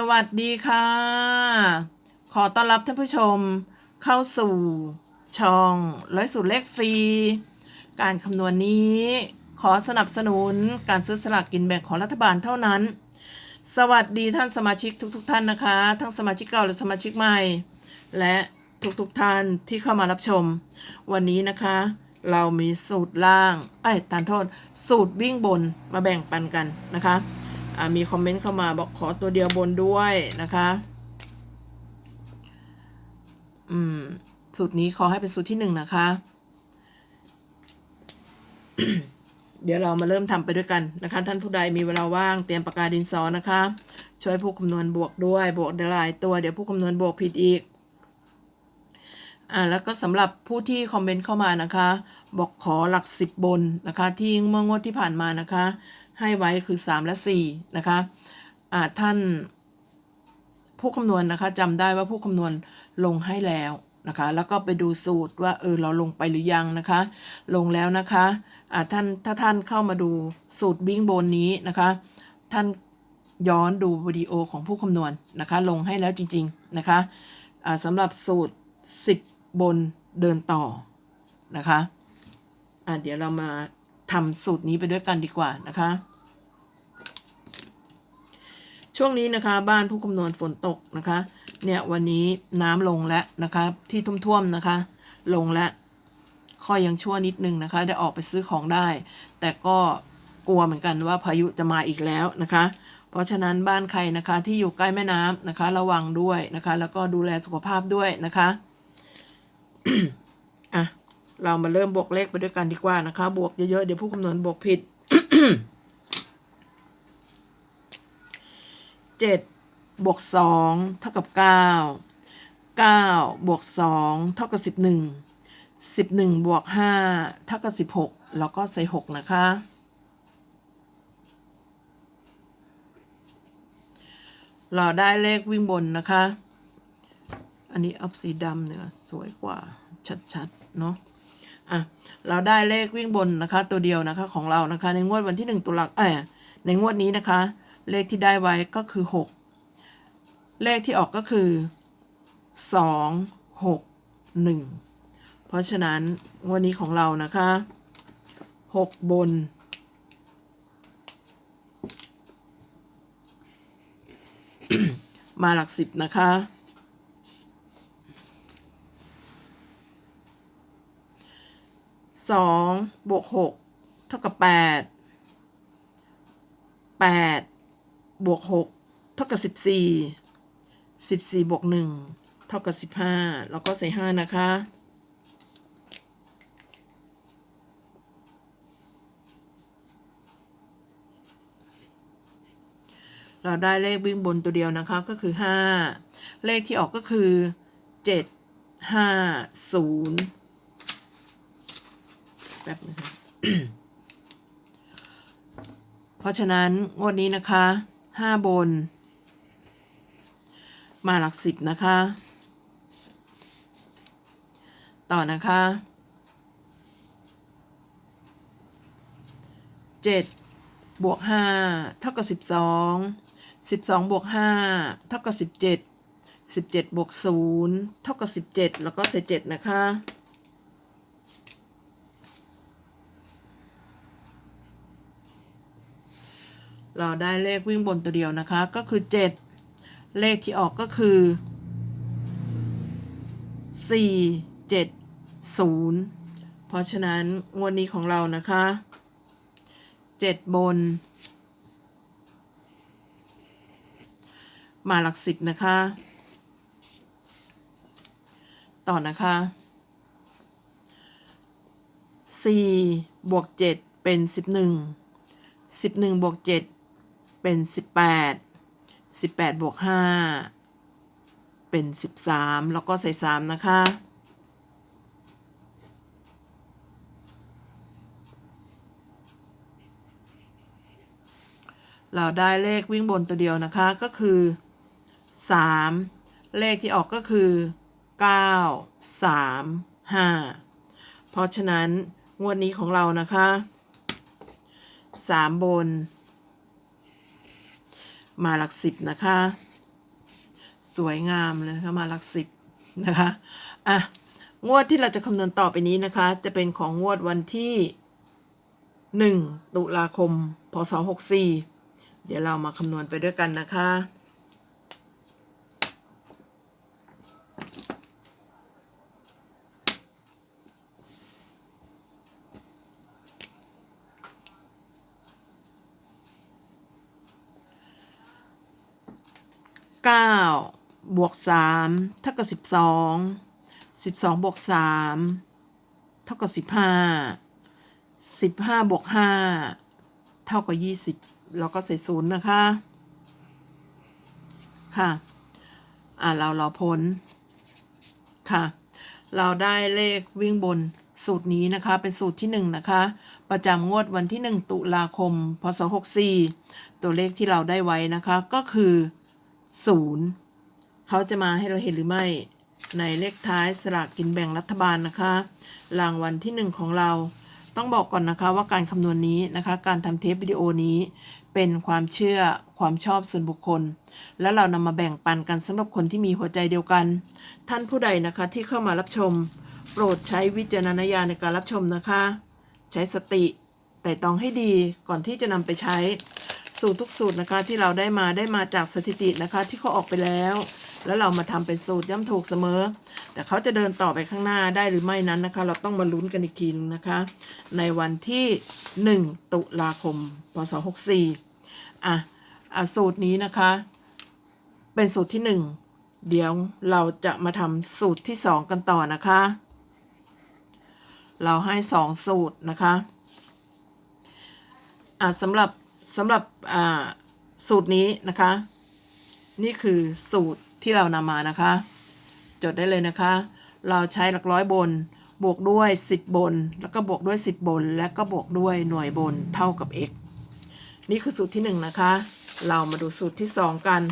สวัสดีค่ะ ขอต้อนรับท่านผู้ชมเข้าสู่ช่องร้อยสูตรเลขฟรี การคำนวณนี้ ขอสนับสนุนการซื้อสลากกินแบ่งของรัฐบาลเท่านั้น สวัสดีท่านสมาชิกทุกๆทท่านนะคะ ทั้งสมาชิกเก่าและสมาชิกใหม่ และทุกๆทท่านที่เข้ามารับชม วันนี้นะคะ เรามีสูตรล่างเอ้ตานโทษ สูตรวิ่งบนมาแบ่งปันกันนะคะ มีคอมเมนต์เข้ามาบอกขอตัวเดียวบนด้วยนะคะ อืม สูตรนี้ขอให้เป็นสูตรที่หนึ่งนะคะ เดี๋ยวเรามาเริ่มทำไปด้วยกันนะคะ ท่านผู้ใดมีเวลาว่างเตรียมปากกาดินสอนะคะ ช่วยผู้คำนวณบวกด้วย บวกได้หลายตัว เดี๋ยวผู้คำนวณบวกผิดอีกอ่าแล้วก็สำหรับผู้ที่คอมเมนต์เข้ามานะคะ บอกขอหลักสิบบนนะคะ ที่เมื่องวดที่ผ่านมานะคะ ให้ไว้คือ 3 และ 4 นะคะอ่าท่านผู้คำนวณนะคะจำได้ว่าผู้คำนวณลงให้แล้วนะคะ แล้วก็ไปดูสูตรว่าเออเราลงไปหรือยังนะคะ ลงแล้วนะคะอ่าท่านถ้าท่านเข้ามาดูสูตรวิ่งบนนี้นะคะ ท่านย้อนดูวิดีโอของผู้คำนวณนะคะ ลงให้แล้วจริง ๆ นะคะอ่าสำหรับสูตร 10 บนเดินต่อนะคะอ่าเดี๋ยวเรามา ทำสูตรนี้ไปด้วยกันดีกว่านะคะ ช่วงนี้นะคะ บ้านผู้คำนวณฝนตกนะคะ เนี่ยวันนี้น้ำลงแล้วนะคะ ที่ท่วมๆนะคะ ลงแล้วข้อยังชั่วนิดนึงนะคะ ได้ออกไปซื้อของได้ แต่ก็กลัวเหมือนกันว่าพายุจะมาอีกแล้วนะคะ เพราะฉะนั้นบ้านใครนะคะที่อยู่ใกล้แม่น้ำนะคะ ระวังด้วยนะคะ แล้วก็ดูแลสุขภาพด้วยนะคะ เรามาเริ่มบวกเลขไปด้วยกันดีกว่านะคะ บวกเยอะๆ เดี๋ยวผู้คำนวณบวกผิดเจ็ดบวกสองเท่ากับเก้าเก้าบวกสองเท่ากับสิบหนึ่งสิบหนึ่งบวกห้าเท่ากับสิบหกแล้วก็ใส่หกนะคะเราได้เลขวิ่งบนนะคะ อันนี้เอาสีดำเนี่ยสวยกว่าชัด ๆ เนาะ อะเราได้เลขวิ่งบนนะคะ ตัวเดียวนะคะ ของเรานะคะ ในงวดวันที่หนึ่งตุลาเออในงวดนี้นะคะ เลขที่ได้ไว้ก็คือหกเลขที่ออกก็คือสองหกหนึ่งเพราะฉะนั้นงวดนี้ของเรานะคะหกบนมาหลักสิบนะคะ สองบวกหกเท่ากับแปดแปดบวกหกเท่ากับสิบสี่สิบสี่บวกหนึ่งเท่ากับสิบห้าแล้วก็ใส่ห้านะคะเราได้เลขวิ่งบนตัวเดียวนะคะก็คือห้าเลขที่ออกก็คือเจ็ดห้าศูนย์ แป๊บนะคะเพราะฉะนั้นงวดนี้นะคะห้าบน มาหลักสิบนะคะ ต่อนะคะเจ็ดบวกห้าเท่ากับสิบสองสิบสองบวกห้าเท่ากับสิบเจ็ดสิบเจ็ดบวกศูนย์เท่ากับสิบเจ็ดแล้วก็ใส่เจ็ดนะคะ เราได้เลขวิ่งบนตัวเดียวนะคะ ก็คือ 7 เลขที่ออกก็คือ 4 7 0 เพราะฉะนั้นงวดนี้ของเรานะคะ 7 บน มาหลักสิบนะคะ ต่อนะคะ 4 บวก 7 เป็น 11 11บวก 7 เป็น 18 18บวก5เป็น 13 แล้วก็ใส่ 3 นะคะ เราได้เลขวิ่งบนตัวเดียวนะคะก็คือ 3 เลขที่ออกก็คือ 9 3 5 เพราะฉะนั้นงวดนี้ของเรานะคะ 3 บน มาหลักสิบนะคะ สวยงามเลยคะมาหลักสิบนะคะอะงวดที่เราจะคำนวณต่อไปนี้นะคะ จะเป็นของงวดวันที่ 1 ตุลาคม พศ 64 เดี๋ยวเรามาคำนวณไปด้วยกันนะคะ เก้าบวกสามเท่ากับสิบสองสิบสองบวกสามเท่ากับสิบห้าสิบห้าบวกห้าเท่ากับยี่สิบเราก็ใส่ศูนย์นะคะ ค่ะ อ่าเรารอผลค่ะ เราได้เลขวิ่งบนสูตรนี้นะคะ เป็นสูตรที่หนึ่งนะคะ ประจำงวดวันที่หนึ่งตุลาคม พศหกสี่ตัวเลขที่เราได้ไว้นะคะก็คือ ศูนย์เขาจะมาให้เราเห็นหรือไม่ในเลขท้ายสลากกินแบ่งรัฐบาลนะคะ รางวัลที่หนึ่งของเราต้องบอกก่อนนะคะว่าการคำนวณนี้นะคะ การทำเทปวิดีโอนี้เป็นความเชื่อความชอบส่วนบุคคล และเรานำมาแบ่งปันกันสำหรับคนที่มีหัวใจเดียวกัน ท่านผู้ใดนะคะที่เข้ามารับชม โปรดใช้วิจารณญาณในการรับชมนะคะ ใช้สติแต่ต้องให้ดีก่อนที่จะนำไปใช้ สูตรทุกสูตรนะคะที่เราได้มาได้มาจากสถิตินะคะที่เขาออกไปแล้ว แล้วเรามาทำเป็นสูตรย่อมถูกเสมอ แต่เขาจะเดินต่อไปข้างหน้าได้หรือไม่นั้นนะคะ เราต้องมาลุ้นกันอีกทีนึงนะคะ ในวันที่ 1 ตุลาคมพศ64อะอะสูตรนี้นะคะ เป็นสูตรที่ 1 เดี๋ยวเราจะมาทำสูตรที่ 2 กันต่อนะคะ เราให้ 2 สูตรนะคะอะสำหรับ สำหรับสูตรนี้นะคะ นี่คือสูตรที่เรานำมานะคะ จดได้เลยนะคะ เราใช้หลักร้อยบน บวกด้วย 10 บน แล้วก็บวกด้วย 10 บน และก็บวกด้วยหน่วยบนเท่ากับ x นี่คือสูตรที่ 1 นะคะ เรามาดูสูตรที่ 2 กัน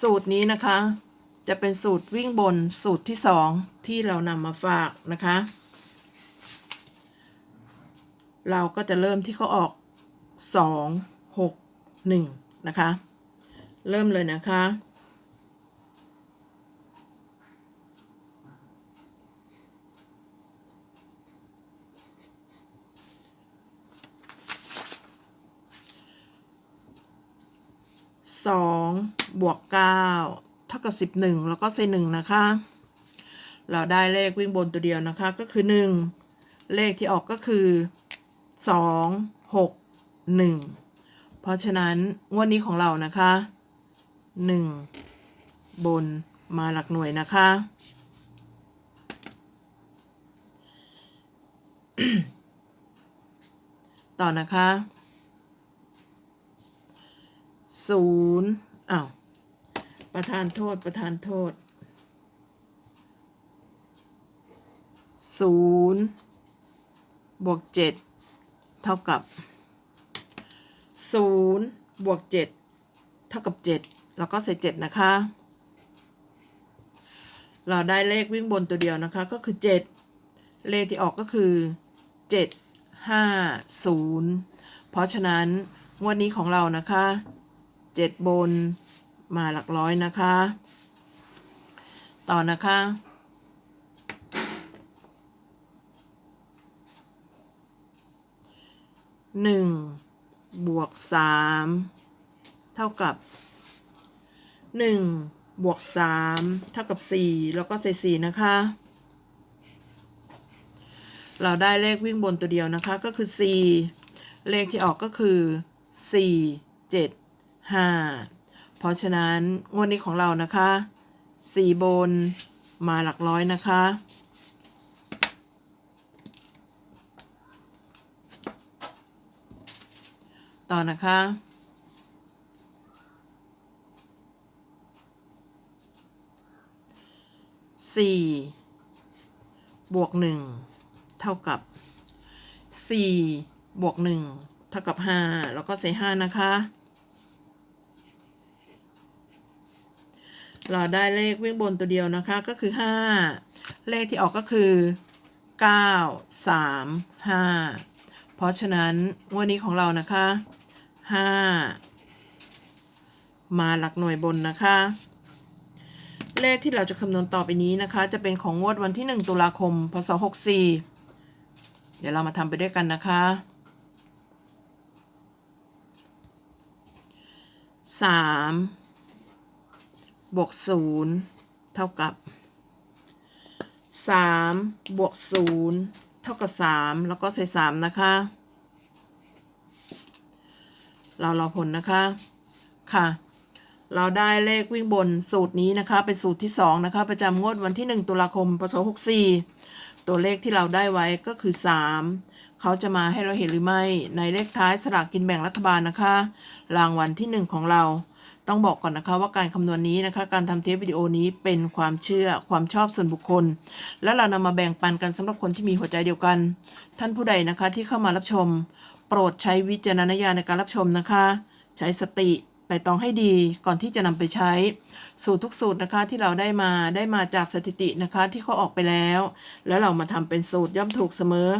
สูตรนี้นะคะ จะเป็นสูตรวิ่งบนสูตรที่ 2 ที่เรานำมาฝากนะคะ เราก็จะเริ่มที่เขาออก 2 6 1 นะคะ เริ่มเลยนะคะ สองบวกเก้าเท่ากับสิบหนึ่งแล้วก็ใส่หนึ่งนะคะ เราได้เลขวิ่งบนตัวเดียวนะคะก็คือหนึ่งเลขที่ออกก็คือ สองหกหนึ่งเพราะฉะนั้นงวดนี้ของเรานะคะหนึ่งบนมาหลักหน่วยนะคะ ต่อนะคะศูนย์อ้าวประธานโทษประธานโทษศูนย์บวกเจ็ด เท่ากับศูนย์บวกเจ็ดเท่ากับเจ็ดแล้วก็ใส่เจ็ดนะคะ เราได้เลขวิ่งบนตัวเดียวนะคะ ก็คือเจ็ดเลขที่ออกก็คือเจ็ดห้าศูนย์เพราะฉะนั้นงวดนี้ของเรานะคะเจ็ดบนมาหลักร้อยนะคะ ต่อนะคะ หนึ่งบวกสามเท่ากับหนึ่งบวกสามเท่ากับสี่แล้วก็ใส่สี่นะคะ เราได้เลขวิ่งบนตัวเดียวนะคะก็คือสี่เลขที่ออกก็คือสี่เจ็ดห้าเพราะฉะนั้นงวดนี้ของเรานะคะสี่บนมาหลักร้อยนะคะ ต่อนะคะ สี่บวกหนึ่งเท่ากับสี่บวกหนึ่งเท่ากับห้าแล้วก็ใส่ห้านะคะ เราได้เลขวิ่งบนตัวเดียวนะคะก็คือห้าเลขที่ออกก็คือเก้าสามห้า เพราะฉะนั้นงวันนี้ของเรานะคะห้ามาหลักหน่วยบนนะคะ เลขที่เราจะคำนวณต่อไปนี้นะคะ จะเป็นของงวดวันที่ 1 ตุลาคม พศ 64 เดี๋ยวเรามาทำไปด้วยกันนะคะ 3 บวก 0 เท่ากับ 3 บวก 0 ท่ากับ 3 แล้วก็ใส่ 3 นะคะ เรารอผลนะคะค่ะ เราได้เลขวิ่งบนสูตรนี้นะคะ เป็นสูตรที่ 2 นะคะ ประจำงวดวันที่ 1 ตุลาคมพศ64 ตัวเลขที่เราได้ไว้ก็คือ 3 เขาจะมาให้เราเห็นหรือไม่ในเลขท้ายสลากกินแบ่งรัฐบาลนะคะ รางวัลที่ 1 ของเรา ต้องบอกก่อนนะคะว่าการคำนวณนี้นะคะ การทำเทปวิดีโอนี้เป็นความเชื่อความชอบส่วนบุคคล และเรานำมาแบ่งปันกันสำหรับคนที่มีหัวใจเดียวกัน ท่านผู้ใดนะคะที่เข้ามารับชม โปรดใช้วิจารณญาณในการรับชมนะคะ ใช้สติ ไต่ตองให้ดีก่อนที่จะนำไปใช้ สูตรทุกสูตรนะคะที่เราได้มาได้มาจากสถิตินะคะที่เขาออกไปแล้ว แล้วเรามาทำเป็นสูตรย่อมถูกเสมอ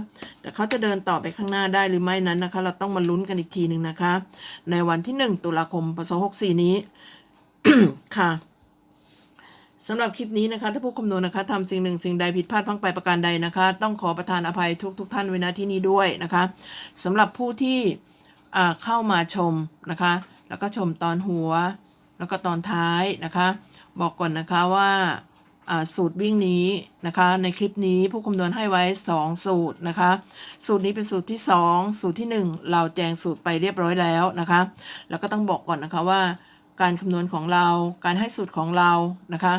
แต่เขาจะเดินต่อไปข้างหน้าได้หรือไม่นั้นนะคะ เราต้องมาลุ้นกันอีกทีหนึ่งนะคะ ในวันที่ 1 ตุลาคมพศ64 นี้ ค่ะสำหรับคลิปนี้นะคะถ้าผู้คำนวณนะคะทำสิ่งหนึ่งสิ่งใดผิดพลาดพังไปประการใดนะคะ ต้องขอประทานอภัยทุกทุกท่านไว้ณที่นี้ด้วยนะคะสำหรับผู้ที่เข้ามาชมนะคะ แล้วก็ชมตอนหัว แล้วก็ตอนท้ายนะคะ บอกก่อนนะคะว่าสูตรวิ่งนี้นะคะ ในคลิปนี้ผู้คำนวณให้ไว้ 2 สูตรนะคะ สูตรนี้เป็นสูตรที่ 2 สูตรที่ 1 เราแจงสูตรไปเรียบร้อยแล้วนะคะ แล้วก็ต้องบอกก่อนนะคะว่า การคำนวณของเราการให้สูตรของเรานะคะ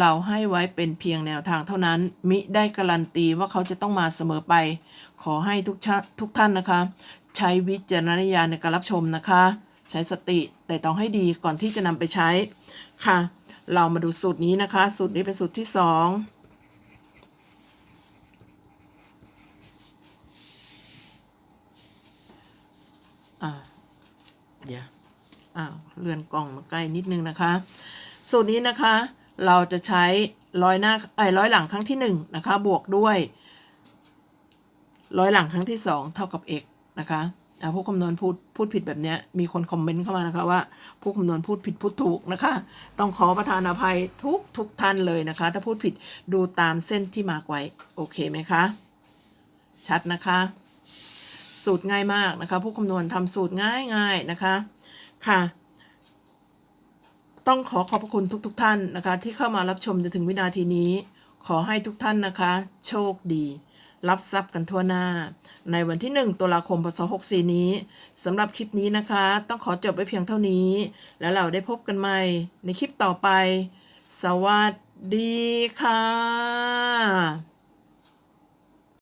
เราให้ไว้เป็นเพียงแนวทางเท่านั้น มิได้การันตีว่าเขาจะต้องมาเสมอไป ขอให้ทุกทุกท่านนะคะ ใช้วิจารณญาณในการรับชมนะคะ ใช้สติแต่ต้องให้ดีก่อนที่จะนำไปใช้ค่ะ เรามาดูสูตรนี้นะคะ สูตรนี้เป็นสูตรที่สองอ่าเดี๋ยวอ้าวเลื่อนกล่องมาใกล้นิดนึงนะคะ สูตรนี้นะคะ เราจะใช้ร้อยหน้าไอ้ร้อยหลังครั้งที่หนึ่งนะคะ บวกด้วยร้อยหลังครั้งที่สองเท่ากับ x นะคะ ผู้คำนวณพูดพูดผิดแบบนี้มีคนคอมเมนต์เข้ามานะคะว่า ผู้คำนวณพูดผิดพูดถูกนะคะ ต้องขอประทานอภัยทุกทุกท่านเลยนะคะ ถ้าพูดผิดดูตามเส้นที่มาไว้โอเคไหมคะ ชัดนะคะ สูตรง่ายมากนะคะ ผู้คำนวณทำสูตรง่ายง่ายนะคะค่ะ ต้องขอขอบพระคุณทุกๆทท่านนะคะ ที่เข้ามารับชมจนถึงวินาทีนี้ ขอให้ทุกท่านนะคะ โชคดี รับทรัพย์กันทั่วหน้า ในวันที่ 1ตุลาคมพศ64 นี้สำหรับคลิปนี้นะคะ ต้องขอจบไว้เพียงเท่านี้ แล้วเราได้พบกันใหม่ในคลิปต่อไป สวัสดีค่ะ